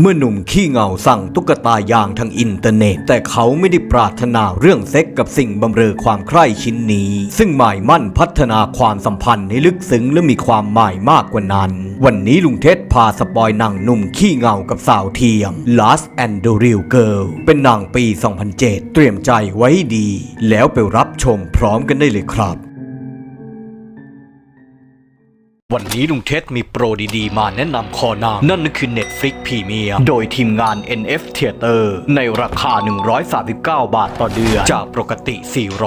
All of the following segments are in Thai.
เมื่อหนุ่มขี้เงาสั่งตุ๊กตายางทางอินเทอร์เน็ต แต่เขาไม่ได้ปรารถนาเรื่องเซ็กกับสิ่งบำเรอความใคร่ชิ้นนี้ ซึ่งหมายมั่นพัฒนาความสัมพันธ์ให้ลึกซึ้งและมีความหมายมากกว่านั้น วันนี้ลุงเท็ดพาสปอยหนังหนุ่มขี้เงากับสาวเทียม Last and the Real Girl เป็นหนังปี 2007 เตรียมใจไว้ดี แล้วไปรับชมพร้อมกันได้เลยครับ วันนี้ลุงเท็ดมีโปรดีๆ มาแนะนำคอนางนั่นคือ Netflix Premium โดยทีมงาน NF Theater ในราคา 139 บาทต่อเดือน จากปกติ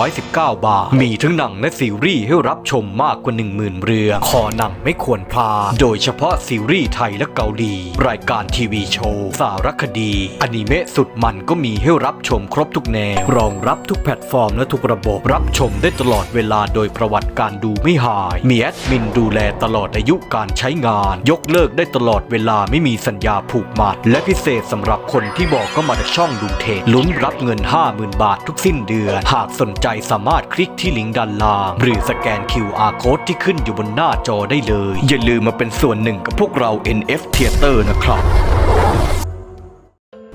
419 บาท มีทั้งหนังและซีรีส์ให้รับชมมากกว่า 10,000 เรื่องคอหนังไม่ควรพลาดโดยเฉพาะซีรีส์ไทยและเกาหลี รายการทีวีโชว์ สารคดี อนิเมะสุดมันก็มีให้รับชมครบทุกแนว รองรับทุกแพลตฟอร์มและทุกระบบรับชมได้ตลอดเวลาโดยประวัติการดูไม่หายมีแอดมินดูแลตลอดอายุการใช้งาน ยกเลิกได้ตลอดเวลาไม่มีสัญญาผูกมัด และพิเศษสำหรับคนที่บอกก็มาจากช่องลุงเทนลุ้นรับเงิน 50,000 บาททุกสิ้นเดือน หากสนใจสามารถคลิกที่ลิงก์ด้านล่าง หรือสแกน QR Code ที่ขึ้นอยู่บนหน้าจอได้เลย อย่าลืมมาเป็นส่วนหนึ่งกับพวกเรา NF Theater นะครับ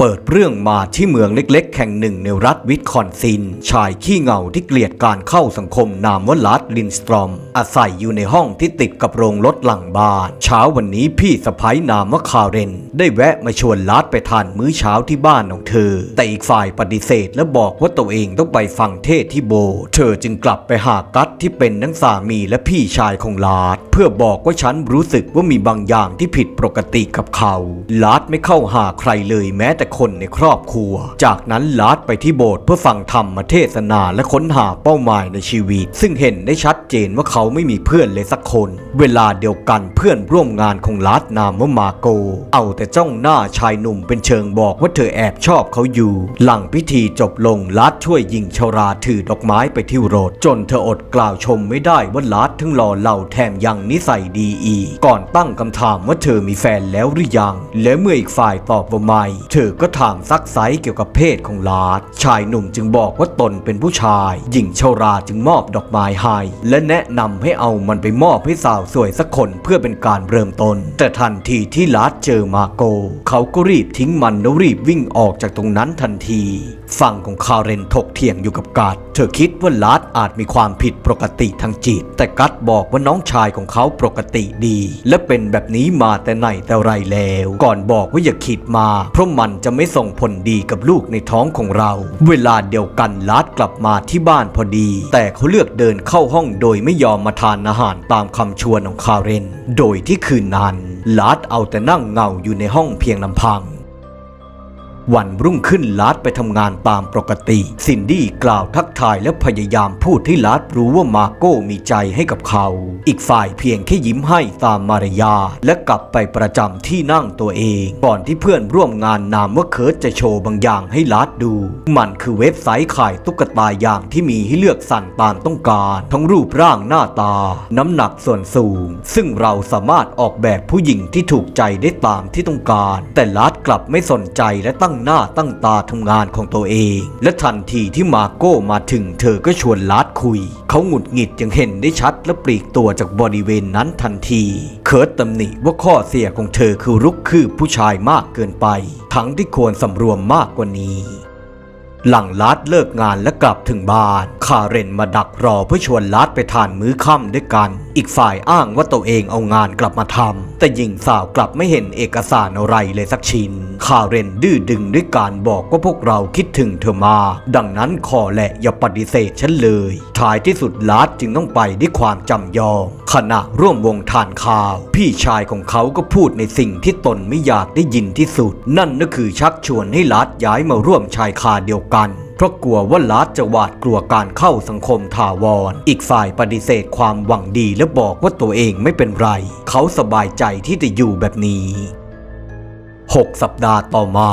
ปิดเรื่องมาที่เมืองเล็กๆ แห่งหนึ่งในรัฐวิสคอนซิน ชายขี้เหงาที่เกลียดการเข้าสังคมนามว่าลัดลินสตรอม อาศัยอยู่ในห้องที่ติดกับโรงรถหลังบ้าน เช้าวันนี้พี่สะพ้ยนามว่าคาเรน ได้แวะมาชวนลัดไปทานมื้อเช้าที่บ้านของเธอ แต่อีกฝ่ายปฏิเสธและบอกว่าตัวเองต้องไปฟังเทศที่โบ เธอจึงกลับไปหากัตที่เป็นทั้งสามีและพี่ชายของลาดเพื่อบอกว่าฉันรู้สึกว่ามีบางอย่างที่ผิดปกติกับเขาลาดไม่เข้าหาใครเลยแม้แต่คนในครอบครัว จากนั้นลาดไปที่โบสถ์เพื่อฟังธรรมเทศนาและค้นหาเป้าหมายในชีวิต ซึ่งเห็นได้ชัดเจนว่าเขาไม่มีเพื่อนเลยสักคน เวลาเดียวกันเพื่อนร่วมงานของลาดนามว่ามาโก เอาแต่จ้องหน้าชายหนุ่มเป็นเชิงบอกว่าเธอแอบชอบเขาอยู่ หลังพิธีจบลงลาดช่วยยิงชาราถือดอกไม้ไปที่รถจนเธออดกล่าวชมไม่ได้ว่าลาดทั้งหล่อเหล่าแถมยังนิสัยดีอีกก่อนตั้งคำถามว่าเธอมีแฟนแล้วหรือยัง และเมื่ออีกฝ่ายตอบว่าไม่ เธอก็ถามซักไซเกี่ยวกับเพศของลาด ชายหนุ่มจึงบอกว่าตนเป็นผู้ชาย หญิงชาราจึงมอบดอกไม้ให้ และแนะนำให้เอามันไปมอบให้สาวสวยสักคนเพื่อเป็นการเริ่มต้น แต่ทันทีที่ลาดเจอมาโก เขาก็รีบทิ้งมันแล้วรีบวิ่งออกจากตรงนั้นทันทีฝั่งของคาเรนถกเถียงอยู่กับกัดเธอคิดว่าลาดอาจมีความผิดปกติทางจิต แต่กัดบอกว่าน้องชายของเขาปกติดี และเป็นแบบนี้มาแต่ไหนแต่ไรแล้ว ก่อนบอกว่าอย่าคิดมา เพราะมันจะไม่ส่งผลดีกับลูกในท้องของเรา เวลาเดียวกันลาดกลับมาที่บ้านพอดี แต่เขาเลือกเดินเข้าห้องโดยไม่ยอมมาทานอาหารตามคำชวนของคาเรน โดยที่คืนนั้นลาดเอาแต่นั่งเงาอยู่ในห้องเพียงลำพัง วันรุ่งขึ้นลาดไปทำงานตามปกติ ซินดี้กล่าวทักทายและพยายามพูดให้ลาดรู้ว่ามาโก้มีใจให้กับเขา อีกฝ่ายเพียงแค่ยิ้มให้ตามมารยา และกลับไปประจำที่นั่งตัวเอง ก่อนที่เพื่อนร่วมงานนามว่าเคิร์ตจะโชว์บางอย่างให้ลาดดู มันคือเว็บไซต์ขายตุ๊กตาอย่างที่มีให้เลือกสั่นตามต้องการ ทั้งรูปร่างหน้าตา น้ำหนักส่วนสูง ซึ่งเราสามารถออกแบบผู้หญิงที่ถูกใจได้ตามที่ต้องการ แต่ลาดกลับไม่สนใจและตั้งหน้าตั้งตาทำงานของตัวเอง และทันทีที่มาโก้มาถึงเธอก็ชวนลาดคุย เขาหงุดหงิดยังเห็นได้ชัดและปลีกตัวจากบริเวณนั้นทันที เคิร์ตตำหนิว่าข้อเสียของเธอคือรุกคืบผู้ชายมากเกินไป ทั้งที่ควรสำรวมมากกว่านี้หลังลัดเลิกงานและกลับถึงบ้าน คาเรนมาดักรอเพื่อชวนลัดไปทานมื้อค่ำด้วยกัน อีกฝ่ายอ้างว่าตัวเองเอางานกลับมาทำแต่หญิงสาวกลับไม่เห็นเอกสารอะไรเลยสักชิ้น คาเรนดื้อดึงด้วยการบอกว่าพวกเราคิดถึงเธอมา ดังนั้นขอแหละอย่าปฏิเสธฉันเลยท้ายที่สุดลัดจึงต้องไปด้วยความจำยอมขณะร่วมวงทานข้าว พี่ชายของเขาก็พูดในสิ่งที่ตนไม่อยากได้ยินที่สุด นั่นก็คือชักชวนให้ลัดย้ายมาร่วมชายคาเดียวกัน เพราะกลัวว่าลัดจะหวาดกลัวการเข้าสังคมถาวรอีกฝ่ายปฏิเสธความหวังดีและบอกว่าตัวเองไม่เป็นไร เขาสบายใจที่จะอยู่แบบนี้6 สัปดาห์ต่อมา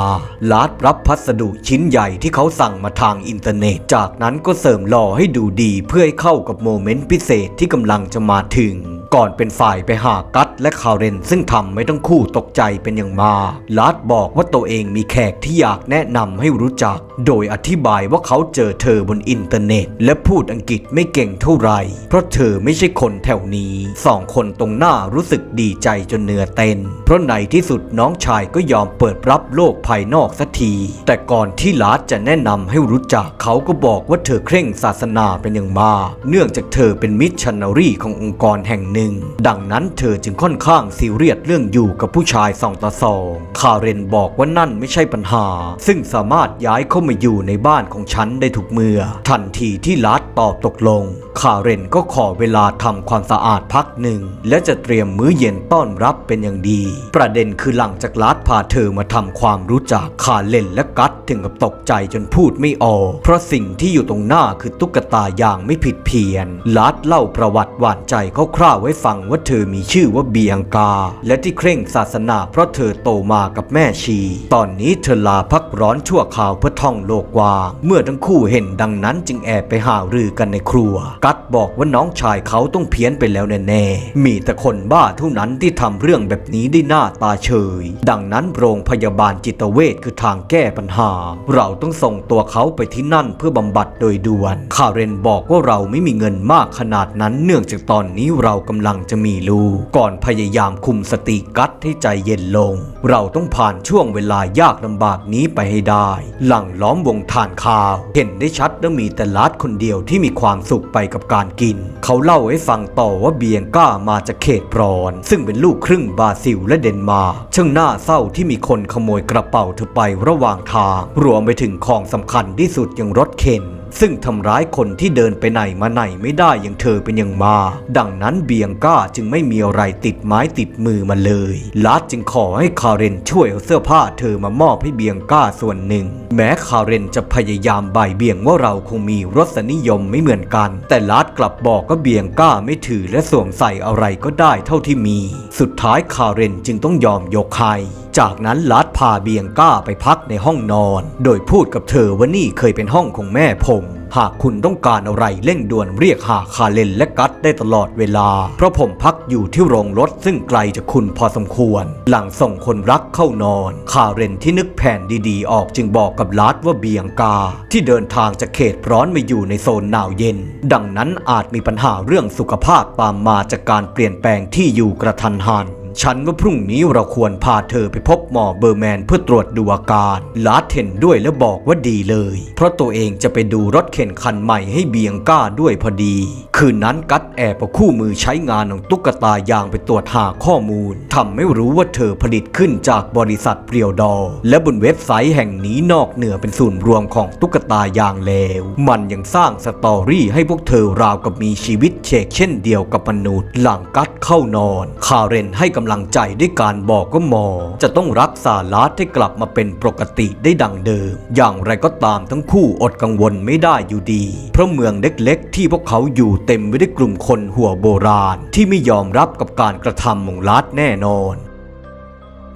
ลาดรับพัสดุชิ้นใหญ่ที่เขาสั่งมาทางอินเทอร์เน็ต จากนั้นก็เสริมหล่อให้ดูดีเพื่อให้เข้ากับโมเมนต์พิเศษที่กำลังจะมาถึง ก่อนเป็นฝ่ายไปหากัตและคาเรน ซึ่งทำไม่ต้องคู่ตกใจเป็นอย่างมากลาดบอกว่าตัวเองมีแขกที่อยากแนะนำให้รู้จัก โดยอธิบายว่าเขาเจอเธอบนอินเทอร์เน็ต และพูดอังกฤษไม่เก่งเท่าไหร่เพราะเธอไม่ใช่คนแถวนี้สองคนตรงหน้ารู้สึกดีใจจนเนื้อเต้น เพราะในที่สุดน้องชายก็ยอมเปิดรับโลกภายนอกสักที แต่ก่อนที่ลาดจะแนะนำให้รู้จักเขาก็บอกว่าเธอเคร่งศาสนาเป็นอย่างมากเนื่องจากเธอเป็นมิชชันนารีขององค์กรแห่งหนึ่งดังนั้นเธอจึงค่อนข้างซีเรียสเรื่องอยู่กับผู้ชายสองต่อสองคาเรนบอกว่านั่นไม่ใช่ปัญหา ซึ่งสามารถย้ายเข้ามาอยู่ในบ้านของฉันได้ทุกเมื่อ ทันทีที่ลัดตอบตกลง คาเรนก็ขอเวลาทำความสะอาดพักหนึ่ง และจะเตรียมมื้อเย็นต้อนรับเป็นอย่างดี ประเด็นคือหลังจากลัดพาเธอมาทำความรู้จักคาเลนและกัตถึงกับตกใจจนพูดไม่ออก เพราะสิ่งที่อยู่ตรงหน้าคือตุ๊กตาอย่างไม่ผิดเพี้ยนลัดเล่าประวัติหวานใจคร่าวๆไว้ฟังว่าเธอมีชื่อว่าเบียงกา และที่เคร่งศาสนาเพราะเธอโตมากับแม่ชี ตอนนี้เธอลาพักร้อนชั่วคราวเพื่อท่องโลกกว่าง เมื่อทั้งคู่เห็นดังนั้นจึงแอบไปหารือกันในครัว กัดบอกว่าน้องชายเขาต้องเพี้ยนไปแล้วแน่ๆ มีแต่คนบ้าเท่านั้นที่ทำเรื่องแบบนี้ได้หน้าตาเฉย ดังนั้นโรงพยาบาลจิตเวชคือทางแก้ปัญหา เราต้องส่งตัวเขาไปที่นั่นเพื่อบำบัดโดยด่วน คาเรนบอกว่าเราไม่มีเงินมากขนาดนั้นเนื่องจากตอนนี้เรากำลังจะมีลูก ก่อนพยายามคุมสติกัดให้ใจเย็นลง เราต้องผ่านช่วงเวลายากลำบากนี้ไปให้ได้ หลังล้อมวงทานข้าว เห็นได้ชัดว่ามีแต่ลัดคนเดียวที่มีความสุขไปกับการกิน เขาเล่าให้ฟังต่อว่าเบียงก้ามาจากเขตพรอน ซึ่งเป็นลูกครึ่งบราซิลและเดนมาร์กช่างน่าเศร้าที่มีคนขโมยกระเป๋าเธอไประหว่างทาง รวมไปถึงของสำคัญที่สุดอย่างรถเข็น ซึ่งทำร้ายคนที่เดินไปไหนมาไหนไม่ได้อย่างเธอเป็นอย่างมากดังนั้นเบียงก้าจึงไม่มีอะไรติดไม้ติดมือมาเลยลาดจึงขอให้คาเรนช่วยเอาเสื้อผ้าเธอมามอบให้เบียงก้าส่วนหนึ่ง แม้คาเรนจะพยายามบ่ายเบี่ยงว่าเราคงมีรสนิยมไม่เหมือนกัน แต่ลาดกลับบอกว่าเบียงก้าไม่ถือและสวมใส่อะไรก็ได้เท่าที่มี สุดท้ายคาเรนจึงต้องยอมยกให้จากนั้นลัดพาเบียงก้าไปพักในห้องนอน โดยพูดกับเธอว่านี่เคยเป็นห้องของแม่ผม หากคุณต้องการอะไรเร่งด่วนเรียกหาคาเลนและกัตได้ตลอดเวลา เพราะผมพักอยู่ที่โรงรถซึ่งไกลจากคุณพอสมควร หลังส่งคนรักเข้านอน คาเรนที่นึกแผนดีๆ ออกจึงบอกกับลัดว่าเบียงกา ที่เดินทางจากเขตร้อนมาอยู่ในโซนหนาวเย็น ดังนั้นอาจมีปัญหาเรื่องสุขภาพตามมาจากการเปลี่ยนแปลงที่อยู่กระทันหัน ฉันว่าพรุ่งนี้เราควรพาเธอไปพบหมอเบอร์แมนเพื่อตรวจดูอาการลาเห็นด้วยและบอกว่าดีเลย เพราะตัวเองจะไปดูรถเข็นคันใหม่ให้เบียงก้าด้วยพอดี คืนนั้นกัดแอบเอาคู่มือใช้งานของตุ๊กตายางไปตรวจหาข้อมูลทำไม่รู้ว่าเธอผลิตขึ้นจากบริษัทเปรียวดอ และบนเว็บไซต์แห่งนี้นอกเหนือเป็นศูนย์รวมของตุ๊กตายางเลวมันยังสร้างสตอรี่ให้พวกเธอราวกับมีชีวิตเชกเช่นเดียวกับมนุษย์ หลังกัดเข้านอน คาเรนให้กำำลังใจด้วยการบอกว่าหมอ จะต้องรักษาลาดให้กลับมาเป็นปกติได้ดังเดิม อย่างไรก็ตามทั้งคู่อดกังวลไม่ได้อยู่ดี เพราะเมืองเล็กๆ ที่พวกเขาอยู่เต็มไปด้วยกลุ่มคนหัวโบราณ ที่ไม่ยอมรับกับการกระทำของลาดแน่นอน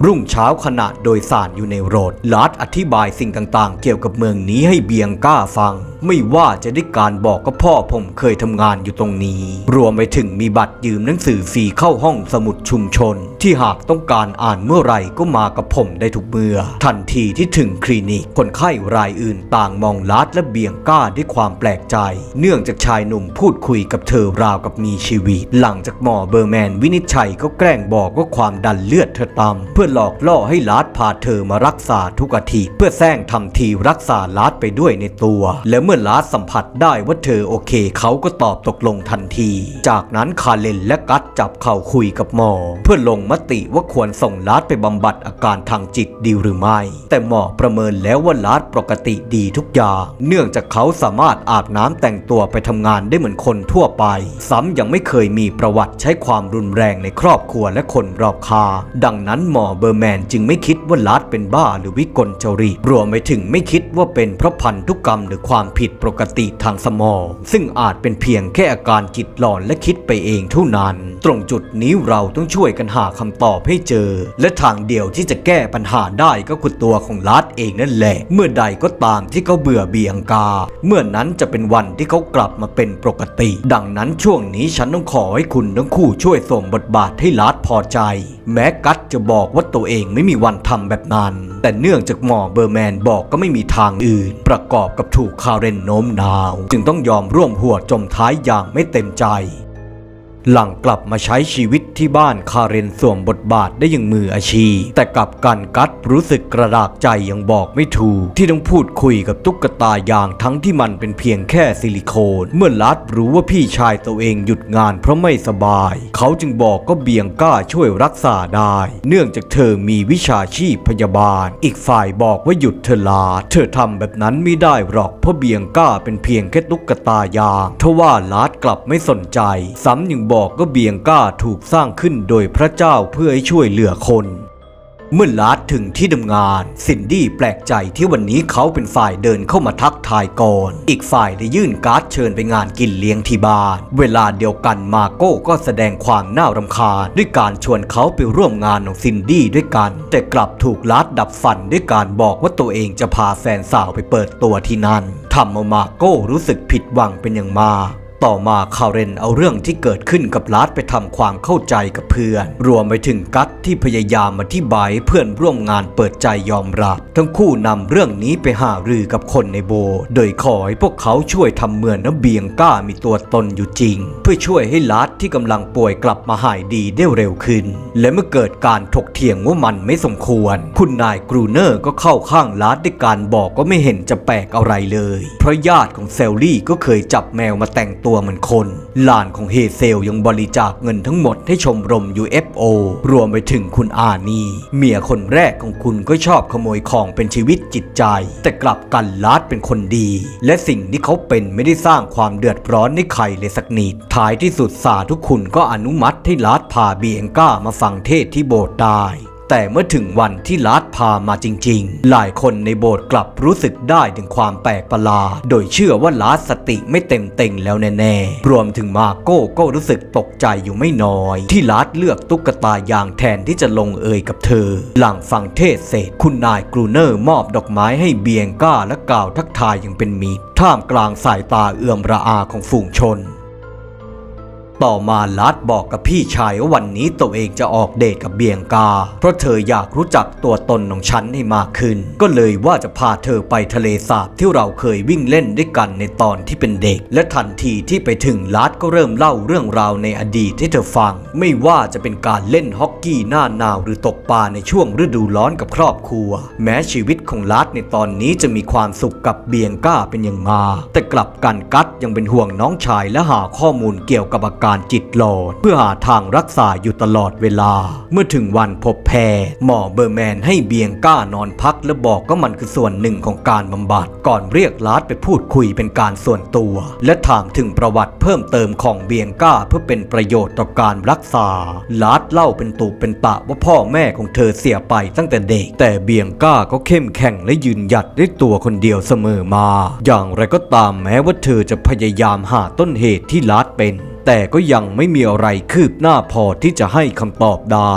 รุ่งเช้าขณะโดยสารอยู่ในรถลัดอธิบายสิ่งต่างๆ เกี่ยวกับเมืองนี้ให้เบียงก้าฟังไม่ว่าจะได้การบอกกับพ่อผมเคยทำงานอยู่ตรงนี้ รวมไปถึงมีบัตรยืมหนังสือฟรีเข้าห้องสมุดชุมชน ที่หากต้องการอ่านเมื่อไหร่ก็มากับผมได้ทุกเมื่อ ทันทีที่ถึงคลินิก คนไข้รายอื่นต่างมองลัดและเบียงก้าด้วยความแปลกใจ เนื่องจากชายหนุ่มพูดคุยกับเธอราวกับมีชีวิต หลังจากหมอเบอร์แมนวินิจฉัยก็แกล้งบอกว่าความดันเลือดเธอต่ำเพื่อหลอกล่อให้ลาดพาเธอมารักษาทุกอาทิตย์เพื่อแซงทำทีรักษาลาดไปด้วยในตัว และเมื่อลาดสัมผัสได้ว่าเธอโอเค เขาก็ตอบตกลงทันที จากนั้นคาเลนและกัตจับเข่าคุยกับหมอ เพื่อลงมติว่าควรส่งลาดไปบำบัดอาการทางจิตดีหรือไม่ แต่หมอประเมินแล้วว่าลาดปกติดีทุกอย่าง เนื่องจากเขาสามารถอาบน้ำแต่งตัวไปทำงานได้เหมือนคนทั่วไป ซ้ำยังไม่เคยมีประวัติใช้ความรุนแรงในครอบครัวและคนรอบขาดังนั้นหมอเบอร์แมนจึงไม่คิดว่าลาดเป็นบ้าหรือวิกลจริตรวมไปถึงไม่คิดว่าเป็นเพราะพันธุกรรมหรือความผิดปกติทางสมอง ซึ่งอาจเป็นเพียงแค่อาการจิตหลอนและคิดไปเองเท่านั้น ตรงจุดนี้เราต้องช่วยกันหาคำตอบให้เจอ และทางเดียวที่จะแก้ปัญหาได้ก็คือตัวของลัดเองนั่นแหละ เมื่อใดก็ตามที่เขาเบื่อเบียงกา เมื่อนั้นจะเป็นวันที่เขากลับมาเป็นปกติ ดังนั้นช่วงนี้ฉันต้องขอให้คุณทั้งคู่ช่วยส่งบทบาทให้ลัดพอใจ แม้กัตจะบอกว่าตัวเองไม่มีวันทำแบบนั้น แต่เนื่องจากหมอเบอร์แมนบอกก็ไม่มีทางอื่น ประกอบกับถูกคาเรนโน้มน้าว จึงต้องยอมร่วมหัวจมท้ายอย่างไม่เต็มใจ หลังกลับมาใช้ชีวิต ที่บ้านคาเรนสวมบทบาทได้อย่างมืออาชีพ แต่กลับกันกัดรู้สึกกระดากใจยังบอกไม่ถูก ที่ต้องพูดคุยกับตุ๊กตาอย่างทั้งที่มันเป็นเพียงแค่ซิลิโคน เมื่อลัดรู้ว่าพี่ชายตัวเองหยุดงานเพราะไม่สบาย เขาจึงบอกก็เบียงกล้าช่วยรักษาได้ เนื่องจากเธอมีวิชาชีพพยาบาล อีกฝ่ายบอกว่าหยุดเธอลา เธอทำแบบนั้นไม่ได้หรอกเพราะเบียงก้าเป็นเพียงแค่ตุ๊กตายางทว่าลัดกลับไม่สนใจซ้ำยังบอกก็เบียงก้าถูกสร้างขึ้นโดยพระเจ้าเพื่อให้ช่วยเหลือคน เมื่อลาดถึงที่ทำงาน ซินดี้แปลกใจที่วันนี้เขาเป็นฝ่ายเดินเข้ามาทักทายก่อน อีกฝ่ายได้ยื่นการ์ดเชิญไปงานกินเลี้ยงที่บ้าน เวลาเดียวกันมาโก้ก็แสดงความน่ารำคาญ ด้วยการชวนเขาไปร่วมงานของซินดี้ด้วยกัน แต่กลับถูกลาดดับฝันด้วยการบอกว่าตัวเองจะพาแฟนสาวไปเปิดตัวที่นั่นทำเอามาโก้รู้สึกผิดหวังเป็นอย่างมาก ต่อมาคาเรนเอาเรื่องที่เกิดขึ้นกับลัดไปทำความเข้าใจกับเพื่อน รวมไปถึงกัตที่พยายามอธิบายเพื่อนร่วมงานเปิดใจยอมรับ ทั้งคู่นำเรื่องนี้ไปหารือกับคนในโบ โดยขอให้พวกเขาช่วยทำเหมือนน้ำเบียงก้ามีตัวตนอยู่จริง เพื่อช่วยให้ลัดที่กำลังป่วยกลับมาหายดีได้เร็วขึ้น และเมื่อเกิดการถกเถียงว่ามันไม่สมควร คุณนายกรูเนอร์ก็เข้าข้างลัดด้วยการบอกก็ไม่เห็นจะแปลกอะไรเลย เพราะญาติของเซลลี่ก็เคยจับแมวมาแต่งตัวัวเหมือนคนหลานของเฮเซลยังบริจาคเงินทั้งหมดให้ชมรม UFO รวมไปถึงคุณอานีเมียคนแรกของคุณก็ชอบขโมยของเป็นชีวิตจิตใจ แต่กลับกันลาดเป็นคนดี และสิ่งที่เขาเป็นไม่ได้สร้างความเดือดร้อนในใครเลยสักนิดท้ายที่สุดสาทุกคุณก็อนุมัติให้ลาดพาเบียงก้ามาฟังเทศที่โบสถ์ได้ แต่เมื่อถึงวันที่ลาดพามาจริง ๆ หลายคนในโบสถ์กลับรู้สึกได้ถึงความแปลกประหลาด โดยเชื่อว่าลาดสติไม่เต็มเต็งแล้วแน่ๆ รวมถึงมาโก้ก็รู้สึกตกใจอยู่ไม่น้อย ที่ลาดเลือกตุ๊กตายางแทนที่จะลงเอยกับเธอ หลังฟังเทศเสร็จคุณนายกรูเนอร์มอบดอกไม้ให้เบียงก้าและกล่าวทักทายอย่างเป็นมิตรท่ามกลางสายตาเอื่อมระอาของฝูงชน ต่อมาลัดบอกกับพี่ชายว่าวันนี้ตัวเองจะออกเดทกับเบียงกา เพราะเธออยากรู้จักตัวตนของฉันให้มากขึ้น ก็เลยว่าจะพาเธอไปทะเลสาบที่เราเคยวิ่งเล่นด้วยกันในตอนที่เป็นเด็ก และทันทีที่ไปถึงลัดก็เริ่มเล่าเรื่องราวในอดีตให้เธอฟัง ไม่ว่าจะเป็นการเล่นฮอกกี้หน้าหนาวหรือตกปลาในช่วงฤดูร้อนกับครอบครัว แม้ชีวิตของลัดในตอนนี้จะมีความสุขกับเบียงก้าเป็นอย่างมากแต่กลับกันกัดยังเป็นห่วงน้องชายและหาข้อมูลเกี่ยวกับอาการการจิตหลอนเพื่อหาทางรักษาอยู่ตลอดเวลา เมื่อถึงวันพบแพทย์หมอเบอร์แมนให้เบียงก้านอนพักและบอกก็มันคือส่วนหนึ่งของการบำบัด ก่อนเรียกลาดไปพูดคุยเป็นการส่วนตัว และถามถึงประวัติเพิ่มเติมของเบียงก้าเพื่อเป็นประโยชน์ต่อการรักษาลาดเล่าเป็นตูเป็นตะว่าพ่อแม่ของเธอเสียไปตั้งแต่เด็ก แต่เบียงก้าก็เข้มแข็งและยืนหยัดด้วยตัวคนเดียวเสมอมา อย่างไรก็ตามแม้ว่าเธอจะพยายามหาต้นเหตุที่ลาดเป็น แต่ก็ยังไม่มีอะไรคืบหน้าพอที่จะให้คำตอบได้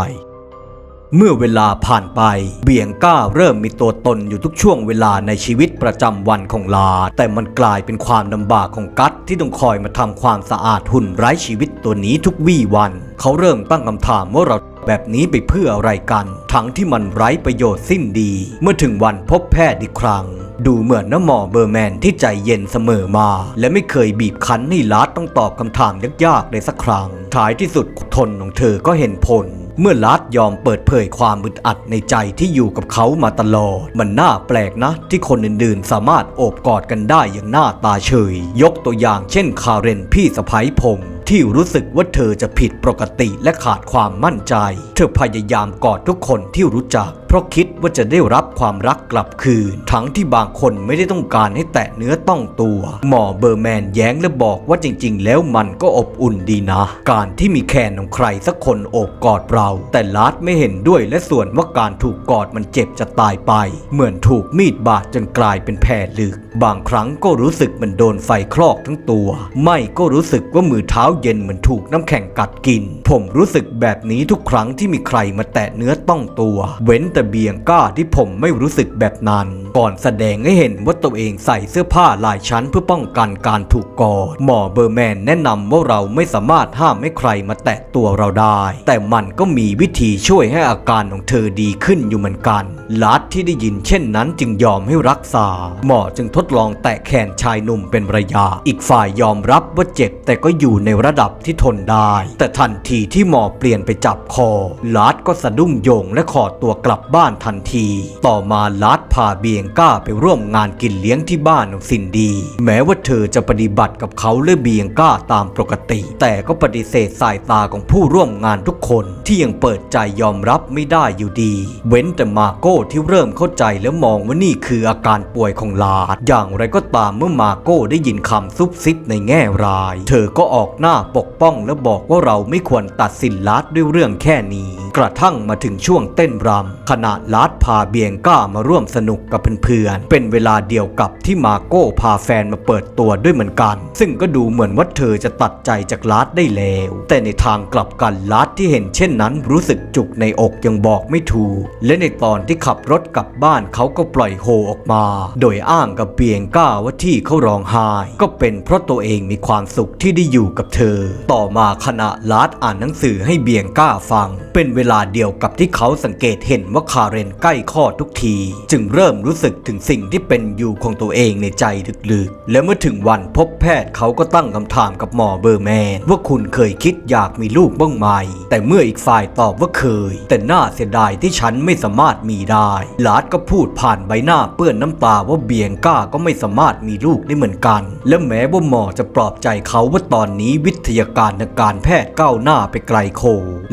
เมื่อเวลาผ่านไปเบียงก้าเริ่มมีตัวตนอยู่ทุกช่วงเวลาในชีวิตประจำวันของลา แต่มันกลายเป็นความลำบากของกัตที่ต้องคอยมาทำความสะอาดหุ่นไร้ชีวิตตัวนี้ทุกวี่วัน เขาเริ่มตั้งคำถามว่าเราแบบนี้ไปเพื่ออะไรกัน ทั้งที่มันไร้ประโยชน์สิ้นดี เมื่อถึงวันพบแพทย์อีกครั้ง ดูเหมือนน้าหมอเบอร์แมนที่ใจเย็นเสมอมา และไม่เคยบีบคั้นให้ลาดต้องตอบคำถามยากๆเลยสักครั้ง ท้ายที่สุดทนของเธอก็เห็นผลเมื่อลัดยอมเปิดเผยความอึดอัดในใจที่อยู่กับเขามาตลอด มันน่าแปลกนะ ที่คนอื่นๆ สามารถโอบกอดกันได้อย่างหน้าตาเฉย ยกตัวอย่างเช่นคาเรนพี่สะพ้ยผม ที่รู้สึกว่าเธอจะผิดปกติและขาดความมั่นใจ เธอพยายามกอดทุกคนที่รู้จัก เพราะคิดว่าจะได้รับความรักกลับคืน ทั้งที่บางคนไม่ได้ต้องการให้แตะเนื้อต้องตัว หมอเบอร์แมนแย้งและบอกว่าจริง ๆ แล้วมันก็อบอุ่นดีนะ การที่มีแขนของใครสักคนโอบกอดเรา แต่ลาร์ดไม่เห็นด้วยและส่วนว่าการถูกกอดมันเจ็บจะตายไป เหมือนถูกมีดบาดจนกลายเป็นแผลลึกบางครั้งก็รู้สึกเหมือนโดนไฟคลอกทั้งตัว ไม่ก็รู้สึกว่ามือเท้าเย็นเหมือนถูกน้ำแข็งกัดกิน ผมรู้สึกแบบนี้ทุกครั้งที่มีใครมาแตะเนื้อต้องตัว เว้นแต่เบียงก้าที่ผมไม่รู้สึกแบบนั้นก่อนแสดงให้เห็นว่าตัวเองใส่เสื้อผ้าหลายชั้นเพื่อป้องกันการถูกกอดหมอเบอร์แมนแนะนำว่าเราไม่สามารถห้ามให้ใครมาแตะตัวเราได้ แต่มันก็มีวิธีช่วยให้อาการของเธอดีขึ้นอยู่เหมือนกันลัดที่ได้ยินเช่นนั้นจึงยอมให้รักษา หมอจึงทดลองแตะแขนชายหนุ่มเป็นระยะ อีกฝ่ายยอมรับว่าเจ็บแต่ก็อยู่ในระดับที่ทนได้ แต่ทันทีที่หมอเปลี่ยนไปจับคอลัดก็สะดุ้งโยงและขอตัวกลับบ้านทันที ต่อมาลัดพาเบียยงก้าไปร่วมงานกินเลี้ยงที่บ้านของซินดี แม้ว่าเธอจะปฏิบัติกับเขาและเบียงก้าตามปกติ แต่ก็ปฏิเสธสายตาของผู้ร่วมงานทุกคนที่ยังเปิดใจยอมรับไม่ได้อยู่ดี เว้นแต่มาโก้ที่เริ่มเข้าใจและมองว่านี่คืออาการป่วยของลาด อย่างไรก็ตามเมื่อมาโก้ได้ยินคำซุบซิบในแง่ร้าย เธอก็ออกหน้าปกป้องและบอกว่าเราไม่ควรตัดสินลาดด้วยเรื่องแค่นี้ กระทั่งมาถึงช่วงเต้นรำขณะลาดพาเบียงก้ามาร่วมสนุกกับเพื่อนๆเป็นเวลาเดียวกับที่มาโก้พาแฟนมาเปิดตัวด้วยเหมือนกัน ซึ่งก็ดูเหมือนว่าเธอจะตัดใจจากลาดได้แล้ว แต่ในทางกลับกันลาดที่เห็นเช่นนั้น รู้สึกจุกในอกยังบอกไม่ถูก และในตอนที่ขับรถกลับบ้านเขาก็ปล่อยโฮออกมา โดยอ้างกับเบียงก้าว่าที่เขาร้องไห้ก็เป็นเพราะตัวเองมีความสุขที่ได้อยู่กับเธอ ต่อมาขณะลาดอ่านหนังสือให้เบียงก้าฟัง เป็นเวลาเดียวกับที่เขาสังเกตเห็นว่าคาเรนใกล้คลอทุกที จึงเริ่มรู้สึกถึงสิ่งที่เป็นอยู่ของตัวเองในใจลึกๆ และเมื่อถึงวันพบแพทย์เขาก็ตั้งคำถามกับหมอเบอร์แมน ว่าคุณเคยคิดอยากมีลูกบ้างไหม แต่เมื่ออีกฝ่ายตอบว่าเคย แต่น่าเสียดายที่ฉันไม่สามารถมีได้ลาดก็พูดผ่านใบหน้าเปื้อนน้ำตาว่าเบียงก้าก็ไม่สามารถมีลูกได้เหมือนกัน และแม้ว่าหมอจะปลอบใจเขาว่าตอนนี้วิทยาการทางการแพทย์ก้าวหน้าไปไกลโค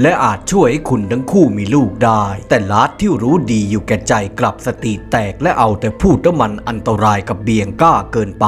และอาจช่วยให้คุณทั้งคู่มีลูกได้ แต่ลาดที่รู้ดีอยู่แก่ใจกลับสติแตกและเอาแต่พูดว่ามันอันตรายกับเบียงก้าเกินไป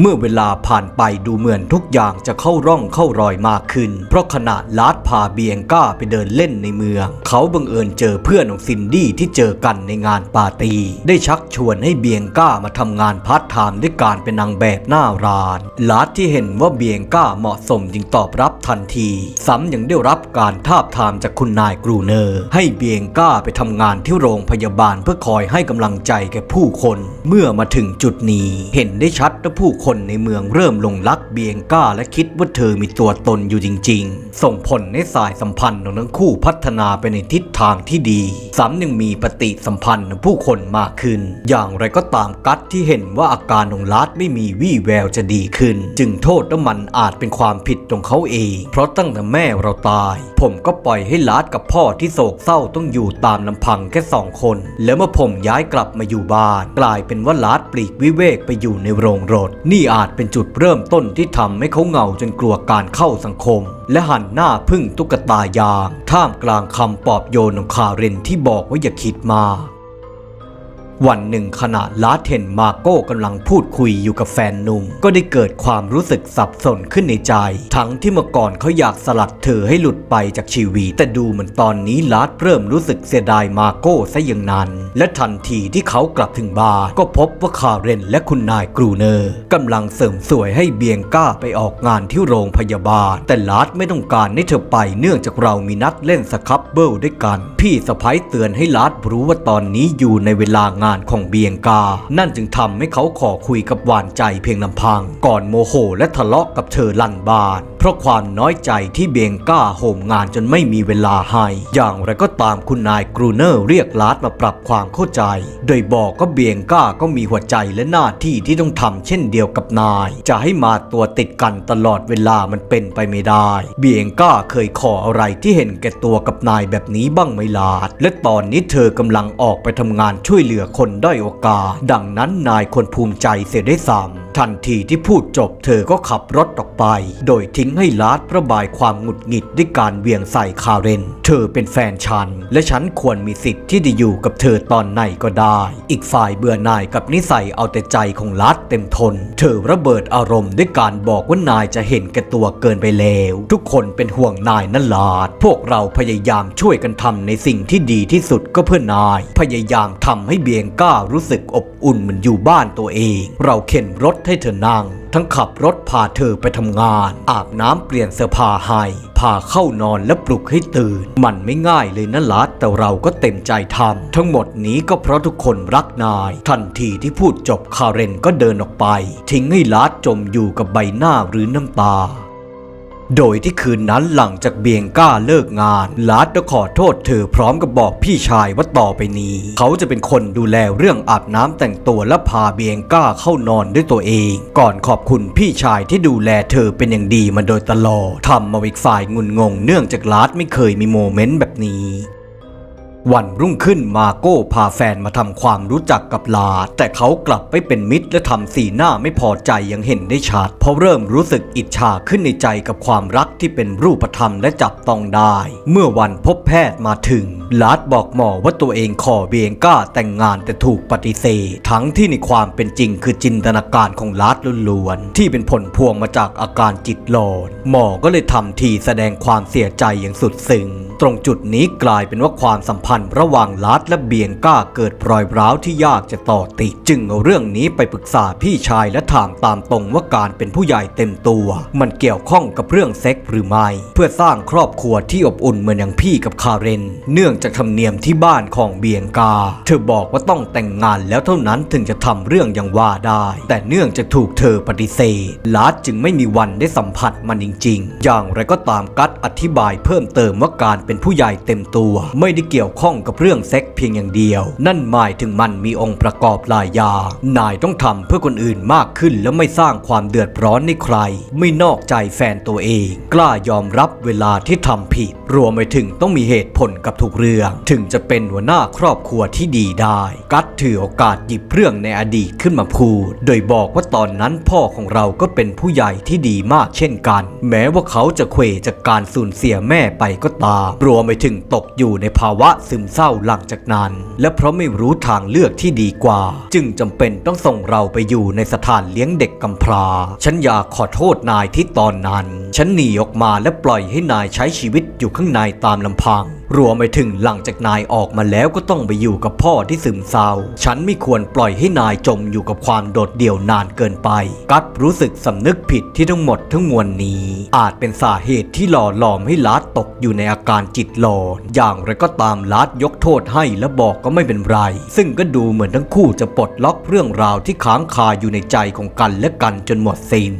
เมื่อเวลาผ่านไปดูเหมือนทุกอย่างจะเข้าร่องเข้ารอยมากขึ้น เพราะขณะลาดพาเบียงก้าไปเดินเล่นในเมือง เขาบังเอิญเจอเพื่อนของซินดี้ที่เจอกันในงานปาร์ตี้ได้ชักชวนให้เบียงก้ามาทำงานพาร์ทไทม์ด้วยการเป็นนางแบบหน้าร้านลาดที่เห็นว่าเบียงก้าเหมาะสมจึงตอบรับทันที ซ้ำยังได้รับการทาบทามจากคุณนายกรูเนอร์ ให้เบียงก้าไปทำงานที่โรงพยาบาลเพื่อคอยให้กำลังใจแก่ผู้คน เมื่อมาถึงจุดนี้เห็นได้ชัดว่าผู้คนในเมืองเริ่มลงรักเบียงก้าและคิดว่าเธอมีตัวตนอยู่จริง ๆ ส่งผลให้สายสัมพันธ์ของทั้งคู่พัฒนาไปในทิศทางที่ดีซ้ำยังมีปฏิสัมพันธ์ของผู้คนมากขึ้น อย่างไรก็ตามกัตที่เห็นว่าอาการของลัดไม่มีวี่แววจะดีขึ้น จึงโทษว่ามันอาจเป็นความผิดตรงเขาเอง เพราะตั้งแต่แม่เราตาย ผมก็ปล่อยให้ลัดกับพ่อที่โศกเศร้าต้องอยู่ตามลำพังแค่สองคน แล้วเมื่อผมย้ายกลับมาอยู่บ้าน กลายเป็นว่าลัดปลีกวิเวกไปอยู่ในโรงรถนี่อาจเป็นจุดเริ่มต้นที่ทำให้เขาเหงาจนกลัวการเข้าสังคม และหันหน้าพึ่งตุ๊กตายาง ท่ามกลางคำปลอบโยนของคาเรนที่บอกว่าอย่าคิดมาก วันหนึ่งขณะลาเทนมาโก้กำลังพูดคุยอยู่กับแฟนหนุ่ม ก็ได้เกิดความรู้สึกสับสนขึ้นในใจ ทั้งที่เมื่อก่อนเขาอยากสลัดเธอให้หลุดไปจากชีวิต แต่ดูเหมือนตอนนี้ลาดเริ่มรู้สึกเสียดายมาโก้ซะอย่างนั้น และทันทีที่เขากลับถึงบ้านก็พบว่าคาเรนและคุณนายกรูเนอร์กำลังเสริมสวยให้เบียงก้าไปออกงานที่โรงพยาบาล แต่ลาดไม่ต้องการให้เธอไปเนื่องจากเรามีนัดเล่นสครับเบิลด้วยกัน พี่สะพ้ยเตือนให้ลาดรู้ว่าตอนนี้อยู่ในเวลางานของเบียงกา นั่นจึงทำให้เขาขอคุยกับหวานใจเพียงลำพัง ก่อนโมโหและทะเลาะกับเธอลั่นบาน เพราะความน้อยใจที่เบียงก้าโหมงานจนไม่มีเวลาให้ อย่างไรก็ตามคุณนายกรูเนอร์เรียกลาดมาปรับความเข้าใจ โดยบอกก็เบียงก้าก็มีหัวใจและหน้าที่ที่ต้องทำเช่นเดียวกับนาย จะให้มาตัวติดกันตลอดเวลามันเป็นไปไม่ได้ เบียงก้าเคยขออะไรที่เห็นแก่ตัวกับนายแบบนี้บ้างไหมลาด และตอนนี้เธอกำลังออกไปทำงานช่วยเหลือคนด้อยโอกาส ดังนั้นนายควรภูมิใจเสียได้ซ้ำทันทีที่พูดจบเธอก็ขับรถออกไป โดยทิ้งให้ลาดระบายความหงุดหงิดด้วยการเวียงใส่คาเรน เธอเป็นแฟนฉัน และฉันควรมีสิทธิ์ที่จะอยู่กับเธอตอนไหนก็ได้ อีกฝ่ายเบื่อหน่ายกับนิสัยเอาแต่ใจของลาดเต็มทน เธอระเบิดอารมณ์ด้วยการบอกว่านายจะเห็นแก่ตัวเกินไปแล้ว ทุกคนเป็นห่วงนายนั่นลาด พวกเราพยายามช่วยกันทำในสิ่งที่ดีที่สุดก็เพื่อนาย พยายามทำให้เบียงก้ารู้สึกอบอุ่นเหมือนอยู่บ้านตัวเอง เราเข็นรถให้เธอนั่ง ทั้งขับรถพาเธอไปทำงาน อาบน้ำเปลี่ยนเสื้อผ้าให้ พาเข้านอนและปลุกให้ตื่น มันไม่ง่ายเลยนะลัดแต่เราก็เต็มใจทำทั้งหมดนี้ก็เพราะทุกคนรักนาย ทันทีที่พูดจบคาเรนก็เดินออกไป ทิ้งให้ลัดจมอยู่กับใบหน้าหรือน้ำตา โดยที่คืนนั้นหลังจากเบียงก้าเลิกงานลาดก็ขอโทษเธอพร้อมกับบอกพี่ชายว่าต่อไปนี้ เขาจะเป็นคนดูแลเรื่องอาบน้ำแต่งตัวและพาเบียงก้าเข้านอนด้วยตัวเอง ก่อนขอบคุณพี่ชายที่ดูแลเธอเป็นอย่างดีมาโดยตลอดทำมาอีกฝ่ายงุนงง เนื่องจากลาดไม่เคยมีโมเมนต์แบบนี้ วันรุ่งขึ้นมาโก้พาแฟนมาทำความรู้จักกับลา แต่เขากลับไปเป็นมิตรและทำสีหน้าไม่พอใจยังเห็นได้ชัดเพราะเริ่มรู้สึกอิจฉาขึ้นในใจกับความรักที่เป็นรูปธรรมและจับต้องได้ เมื่อวันพบแพทย์มาถึง ลาดบอกหมอว่าตัวเองขอเบียงก้าแต่งงานแต่ถูกปฏิเสธ ทั้งที่ในความเป็นจริงคือจินตนาการของลาดล้วนๆที่เป็นผลพวงมาจากอาการจิตหลอนหมอก็เลยทำทีแสดงความเสียใจอย่างสุดซึ้ง ตรงจุดนี้กลายเป็นว่าความสัมพันธ์ระหว่างลัดและเบียงก้าเกิดรอยร้าวที่ยากจะต่อติดจึงเอาเรื่องนี้ไปปรึกษาพี่ชายและถามตามตรงว่าการเป็นผู้ใหญ่เต็มตัว มันเกี่ยวข้องกับเรื่องเซ็กหรือไม่ เพื่อสร้างครอบครัวที่อบอุ่นเหมือนอย่างพี่กับคาเรน เนื่องจากธรรมเนียมที่บ้านของเบียงกา เธอบอกว่าต้องแต่งงานแล้วเท่านั้นถึงจะทำเรื่องอย่างว่าได้ แต่เนื่องจากถูกเธอปฏิเสธลัดจึงไม่มีวันได้สัมผัสมันจริง ๆ อย่างไรก็ตามกัดอธิบายเพิ่มเติมว่าการเป็นผู้ใหญ่เต็มตัว ไม่ได้เกี่ยวข้องกับเรื่องเซ็กเพียงอย่างเดียว นั่นหมายถึงมันมีองค์ประกอบหลายอย่างนายต้องทำเพื่อคนอื่นมากขึ้นและไม่สร้างความเดือดร้อนในใคร ไม่นอกใจแฟนตัวเอง กล้ายอมรับเวลาที่ทำผิด รวมไปถึงต้องมีเหตุผลกับทุกเรื่อง ถึงจะเป็นหัวหน้าครอบครัวที่ดีได้ กัดถือโอกาสหยิบเรื่องในอดีตขึ้นมาพูด โดยบอกว่าตอนนั้นพ่อของเราก็เป็นผู้ใหญ่ที่ดีมากเช่นกัน แม้ว่าเขาจะเควจากการสูญเสียแม่ไปก็ตามรวมไปถึงตกอยู่ในภาวะซึมเศร้าหลังจากนั้น และเพราะไม่รู้ทางเลือกที่ดีกว่า จึงจำเป็นต้องส่งเราไปอยู่ในสถานเลี้ยงเด็กกำพร้า ฉันอยากขอโทษนายที่ตอนนั้น ฉันหนีออกมาและปล่อยให้นายใช้ชีวิตอยู่ข้างในตามลำพัง รวมไปถึงหลังจากนายออกมาแล้วก็ต้องไปอยู่กับพ่อที่ซึมเศร้า ฉันไม่ควรปล่อยให้นายจมอยู่กับความโดดเดี่ยวนานเกินไป กัดรู้สึกสำนึกผิดที่ทั้งหมดทั้งมวลนี้ อาจเป็นสาเหตุที่หล่อหลอมให้ลาดตกอยู่ในอาการจิตหลอนอย่างไรก็ตามลาดยกโทษให้และบอกก็ไม่เป็นไร ซึ่งก็ดูเหมือนทั้งคู่จะปลดล็อกเรื่องราวที่ค้างคาอยู่ในใจของกันและกันจนหมดสิ้น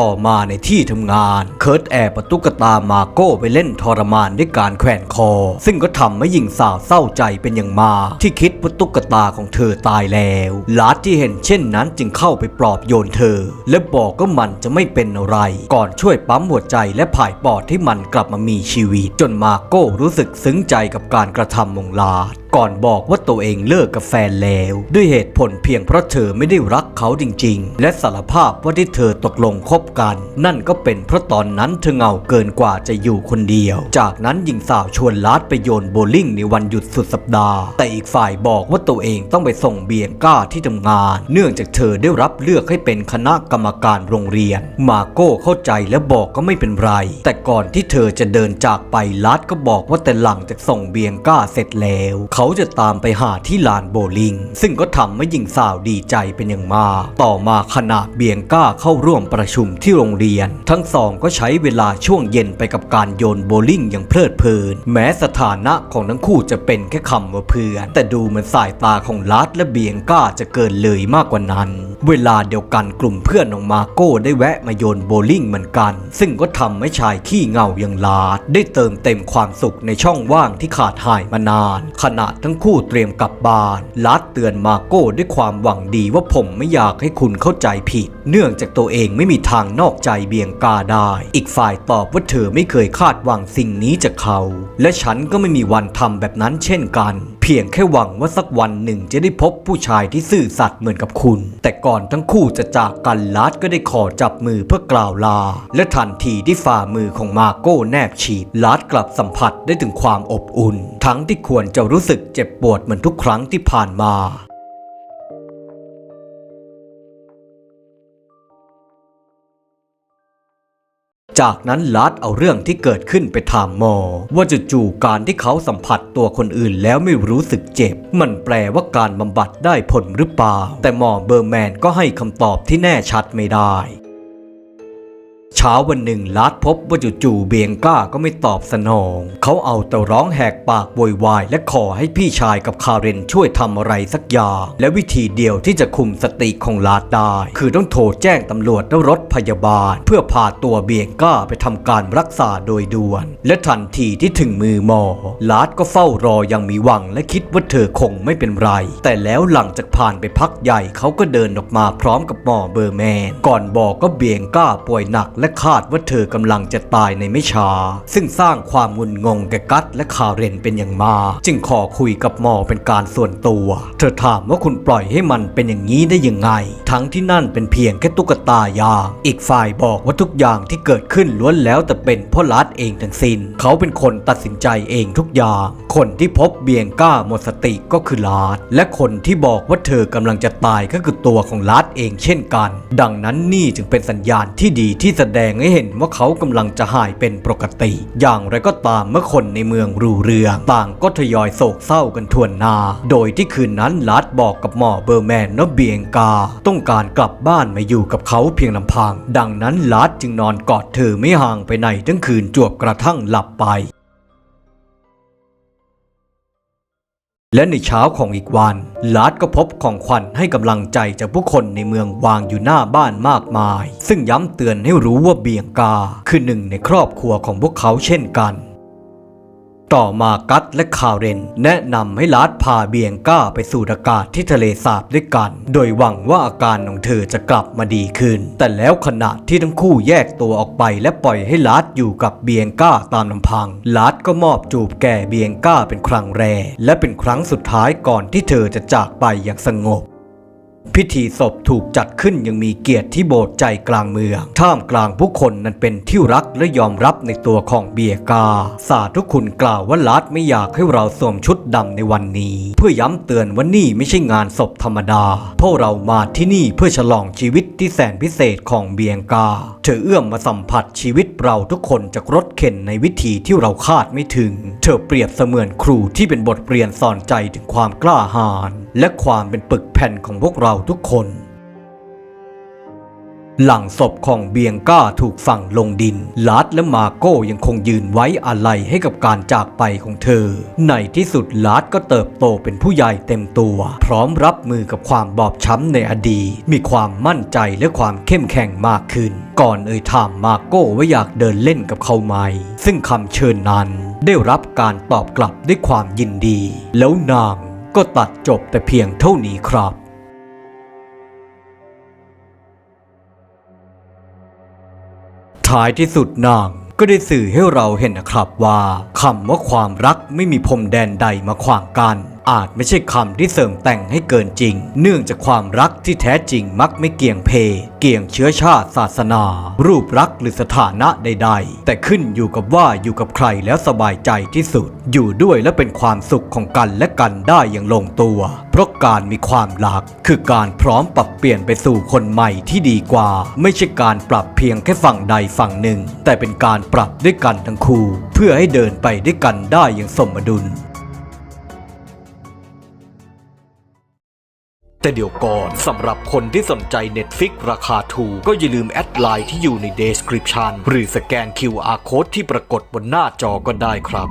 ต่อมาในที่ทำงาน เคิร์ตแอบประตุกตามาโก้ไปเล่นทรมานด้วยการแขวนคอ ซึ่งก็ทำให้หญิงสาวเศร้าใจเป็นอย่างมากที่คิดว่าตุ๊กตาของเธอตายแล้วลาดที่เห็นเช่นนั้นจึงเข้าไปปลอบโยนเธอ และบอกก็มันจะไม่เป็นอะไร ก่อนช่วยปั๊มหัวใจและผายปอดให้มันกลับมามีชีวิต จนมาโก้รู้สึกซึ้งใจกับการกระทำของลาดก่อนบอกว่าตัวเองเลิกกับแฟนแล้ว ด้วยเหตุผลเพียงเพราะเธอไม่ได้รักเขาจริง ๆ และสารภาพว่าที่เธอตกลงคบกัน นั่นก็เป็นเพราะตอนนั้นเธอเหงาเกินกว่าจะอยู่คนเดียว จากนั้นหญิงสาวชวนลาดไปโยนโบว์ลิ่งในวันหยุดสุดสัปดาห์ แต่อีกฝ่ายบอกว่าตัวเองต้องไปส่งเบียงก้าที่ทำงาน เนื่องจากเธอได้รับเลือกให้เป็นคณะกรรมการโรงเรียน มาโก้เข้าใจและบอกก็ไม่เป็นไร แต่ก่อนที่เธอจะเดินจากไปลาดก็บอกว่าแต่หลังจากส่งเบียงก้าเสร็จแล้ว เขาจะตามไปหาที่ลานโบว์ลิ่งซึ่งก็ทำให้หญิงสาวดีใจเป็นอย่างมาก ต่อมาขณะเบียงก้าเข้าร่วมประชุมที่โรงเรียน ทั้งสองก็ใช้เวลาช่วงเย็นไปกับการโยนโบว์ลิ่งอย่างเพลิดเพลิน แม้สถานะของทั้งคู่จะเป็นแค่คำว่าเพื่อน แต่ดูเหมือนสายตาของลัดและเบียงก้าจะเกินเลยมากกว่านั้น เวลาเดียวกันกลุ่มเพื่อนของมาโก้ได้แวะมาโยนโบว์ลิ่งเหมือนกัน ซึ่งก็ทำให้ชายขี้เงาอย่างลาด ได้เติมเต็มความสุขในช่องว่างที่ขาดหายมานาน ขณะทั้งคู่เตรียมกลับบ้านลัดเตือนมาโก้ด้วยความหวังดีว่าผมไม่อยากให้คุณเข้าใจผิด เนื่องจากตัวเองไม่มีทางนอกใจเบียงกาได้ อีกฝ่ายตอบว่าเธอไม่เคยคาดหวังสิ่งนี้จากเขา และฉันก็ไม่มีวันทำแบบนั้นเช่นกันเพียงแค่หวังว่าสักวันหนึ่งจะได้พบผู้ชายที่ซื่อสัตย์เหมือนกับคุณ แต่ก่อนทั้งคู่จะจากกันลัดก็ได้ขอจับมือเพื่อกล่าวลา และทันทีที่ฝ่ามือของมาโก้แนบฉีดลัดกลับสัมผัสได้ถึงความอบอุ่น ทั้งที่ควรจะรู้สึกเจ็บปวดเหมือนทุกครั้งที่ผ่านมา จากนั้นลัดเอาเรื่องที่เกิดขึ้นไปถามหมอ ว่าจู่ๆการที่เขาสัมผัสตัวคนอื่นแล้วไม่รู้สึกเจ็บ มันแปลว่าการบำบัดได้ผลหรือเปล่า แต่หมอเบอร์แมนก็ให้คำตอบที่แน่ชัดไม่ได้ เช้าวันหนึ่งลัดพบว่าจู่ๆเบียงก้าก็ไม่ตอบสนอง เขาเอาแต่ร้องแหกปากโวยวาย และขอให้พี่ชายกับคาเรนช่วยทำอะไรสักอย่าง และวิธีเดียวที่จะคุมสติของลาดได้ คือต้องโทรแจ้งตำรวจและรถพยาบาล เพื่อพาตัวเบียงก้าไปทำการรักษาโดยด่วน และทันทีที่ถึงมือหมอลาดก็เฝ้ารออย่างมีหวัง และคิดว่าเธอคงไม่เป็นไร แต่แล้วหลังจากผ่านไปพักใหญ่เขาก็เดินออกมาพร้อมกับหมอเบอร์แมน ก่อนบอกก็เบียงก้าป่วยหนักและคาดว่าเธอกำลังจะตายในไม่ช้า ซึ่งสร้างความงุนงงแก่กัตและคาเรนเป็นอย่างมาก จึงขอคุยกับหมอเป็นการส่วนตัว เธอถามว่าคุณปล่อยให้มันเป็นอย่างนี้ได้ยังไง ทั้งที่นั่นเป็นเพียงแค่ตุ๊กตายาง อีกฝ่ายบอกว่าทุกอย่างที่เกิดขึ้นล้วนแล้วแต่เป็นพ่อลัดเองทั้งสิ้น เขาเป็นคนตัดสินใจเองทุกอย่าง คนที่พบเบียงก้าหมดสติก็คือลาดและคนที่บอกว่าเธอกำลังจะตายก็คือตัวของลาดเองเช่นกัน ดังนั้นนี่จึงเป็นสัญญาณที่ดีที่แสดงให้เห็นว่าเขากำลังจะหายเป็นปกติ อย่างไรก็ตามเมื่อคนในเมืองรู้เรื่อง ต่างก็ทยอยโศกเศร้ากันทวนนา โดยที่คืนนั้นลาดบอกกับหมอเบอร์แมนว่าเบียงกา ต้องการกลับบ้านมาอยู่กับเขาเพียงลำพัง ดังนั้นลาดจึงนอนกอดเธอไม่ห่างไปไหนทั้งคืนจวบกระทั่งหลับไป และในเช้าของอีกวันลาดก็พบของขวัญให้กำลังใจจากผู้คนในเมืองวางอยู่หน้าบ้านมากมาย ซึ่งย้ำเตือนให้รู้ว่าเบียงกา คือหนึ่งในครอบครัวของพวกเขาเช่นกัน ต่อมากัตและคาเรน แนะนำให้ลาดพาเบียงก้าไปสูดอากาศที่ทะเลสาบด้วยกัน โดยหวังว่าอาการของเธอจะกลับมาดีขึ้น แต่แล้วขณะที่ทั้งคู่แยกตัวออกไปและปล่อยให้ลาดอยู่กับเบียงก้าตามลำพัง ลาดก็มอบจูบแก่เบียงก้าเป็นครั้งแรกและเป็นครั้งสุดท้ายก่อนที่เธอจะจากไปอย่างสงบ พิธีศพถูกจัดขึ้นยังมีเกียรติที่โบสถ์ใจกลางเมือง ท่ามกลางผู้คนนั้นเป็นที่รักและยอมรับในตัวของเบียกา สาธุคุณกล่าวว่าลัดไม่อยากให้เราสวมชุดดำในวันนี้ เพื่อย้ำเตือนว่านี่ไม่ใช่งานศพธรรมดา พวกเรามาที่นี่เพื่อฉลองชีวิตที่แสนพิเศษของเบียงกา เธอเอื้อมมาสัมผัสชีวิตเราทุกคนจากรถเข็นในวิธีที่เราคาดไม่ถึง เธอเปรียบเสมือนครูที่เป็นบทเรียนสอนใจถึงความกล้าหาญและความเป็นปึกแผ่นของพวกเราทุกคน หลังศพของเบียงก้าถูกฝังลงดิน ลาดและมาโก้ยังคงยืนไว้อาลัยให้กับการจากไปของเธอ ในที่สุดลาดก็เติบโตเป็นผู้ใหญ่เต็มตัว พร้อมรับมือกับความบอบช้ำในอดีต มีความมั่นใจและความเข้มแข็งมากขึ้น ก่อนเอ่ยถามมาโก้ว่าอยากเดินเล่นกับเขาไหม ซึ่งคำเชิญนั้น ได้รับการตอบกลับด้วยความยินดี แล้วนางก็ตัดจบแต่เพียงเท่านี้ครับ ท้ายที่สุดนางก็ได้สื่อให้เราเห็นนะครับว่าคำว่าความรักไม่มีพรมแดนใดมาขวางกัน อาจไม่ใช่คำที่เสริมแต่งให้เกินจริง เนื่องจากความรักที่แท้จริงมักไม่เกี่ยงเพศเกี่ยงเชื้อชาติศาสนา รูปรักษณ์หรือสถานะใด ๆ แต่ขึ้นอยู่กับว่าอยู่กับใครแล้วสบายใจที่สุด อยู่ด้วยและเป็นความสุขของกันและกันได้อย่างลงตัว เพราะการมีความรัก คือการพร้อมปรับเปลี่ยนไปสู่คนใหม่ที่ดีกว่า ไม่ใช่การปรับเพียงแค่ฝั่งใดฝั่งหนึ่ง แต่เป็นการปรับด้วยกันทั้งคู่ เพื่อให้เดินไปด้วยกันได้อย่างสมดุล แต่เดี๋ยวก่อนสำหรับคนที่สนใจ Netflix ราคาถูกก็อย่าลืมแอดไลน์ที่อยู่ใน Description หรือสแกน QR Code ที่ปรากฏบนหน้าจอก็ได้ครับ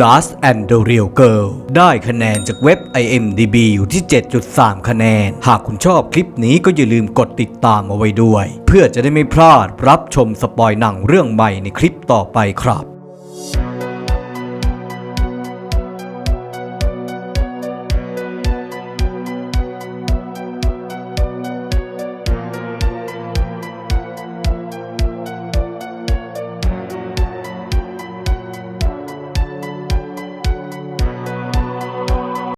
Last and the Real Girl ได้คะแนนจากเว็บ IMDB อยู่ที่ 7.3 คะแนน หากคุณชอบคลิปนี้ก็อย่าลืมกดติดตามเอาไว้ด้วย เพื่อจะได้ไม่พลาดรับชมสปอยหนังเรื่องใหม่ในคลิปต่อไปครับ